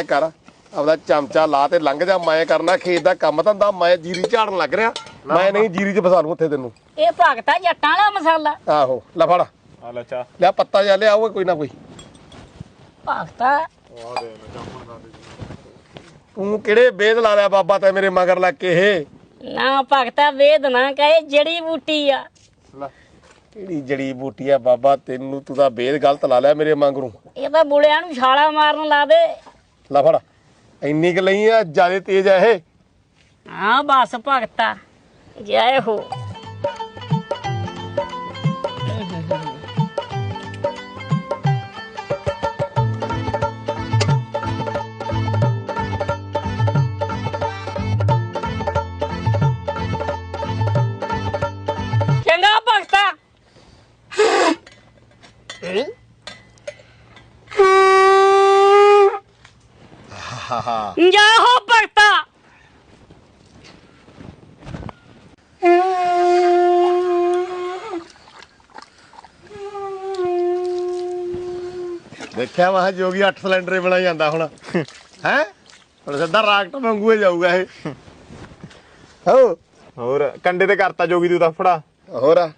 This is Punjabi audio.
ਐ ਕਰ ਆਪਦਾ ਚਮਚਾ ਲਾ ਤੇ ਲੰਘ ਜਾ ਮੈਂ ਕਰਨਾ ਖੇਤ ਦਾ ਕੰਮ ਧੰਦਾ ਮੈਂ ਜੀਰੀ ਝਾੜਨ ਲੱਗ ਰਿਹਾ। ਮੈਂ ਨਹੀਂ ਜੀਰੀ 'ਚ ਫਸਾ ਲੂ ਉੱਥੇ ਤੈਨੂੰ। ਇਹ ਭਗਤਾ ਜੱਟਾਂ ਵਾਲਾ ਮਸਾਲਾ। ਆਹੋ ਲੈ ਫੜ। ਆ ਲੈ ਚਾ ਲਿਆ ਪੱਤਾ ਜਾ ਲਿਆ ਕੋਈ ਨਾ ਕੋਈ। ਭਗਤਾ। ਤੂੰ ਕਿਹੜੇ ਵੇਦ ਲਾ ਲਿਆ ਬਾਬਾ ਤੇ ਮੇਰੇ ਮਗਰ ਲੱਗ ਕੇ ਇਹ? ਨਾ ਭਗਤਾ ਵੇਦ ਨਾ ਕਹੇ ਜੜੀ ਬੂਟੀ ਆ। ਕਿਹੜੀ ਜੜੀ ਬੂਟੀ ਆ ਬਾਬਾ ਤੈਨੂੰ ਤੂੰ ਤਾਂ ਵੇਦ ਗਲਤ ਲਾ ਲਿਆ ਮੇਰੇ ਮਗਰੋਂ। ਇਹ ਤਾਂ ਬੁਲਿਆਂ ਨੂੰ ਛਾਲਾ ਮਾਰਨ ਲਾ ਦੇ। ਲੈ ਫੜ। ਇੰਨੀ ਕੁ ਲਈ ਆ ਜਿਆਦੇ ਤੇਜ਼ ਆ ਇਹ। ਹਾਂ ਬਸ ਭਗਤਾ ਜੈ ਹੋ। ਚੰਗਾ ਭਗਤਾ। ਜਾ ਹੋ ਭਗਤਾ ਦੇਖਿਆ ਵਾ ਜੋਗੀ 8 ਸਿਲੰਡਰ ਹੀ ਬਣਾ ਜਾਂਦਾ ਹੁਣ। ਹੈ? ਹੁਣ ਸਿੱਧਾ ਰਾਕਟ ਵਾਂਗੂ ਹੀ ਜਾਊਗਾ ਇਹ। ਹੋ ਹੋਰ ਕੰਡੇ ਤੇ ਕਰਤਾ ਜੋਗੀ ਤੂੰ ਤਾਂ ਫੜਾ। ਹੋਰ।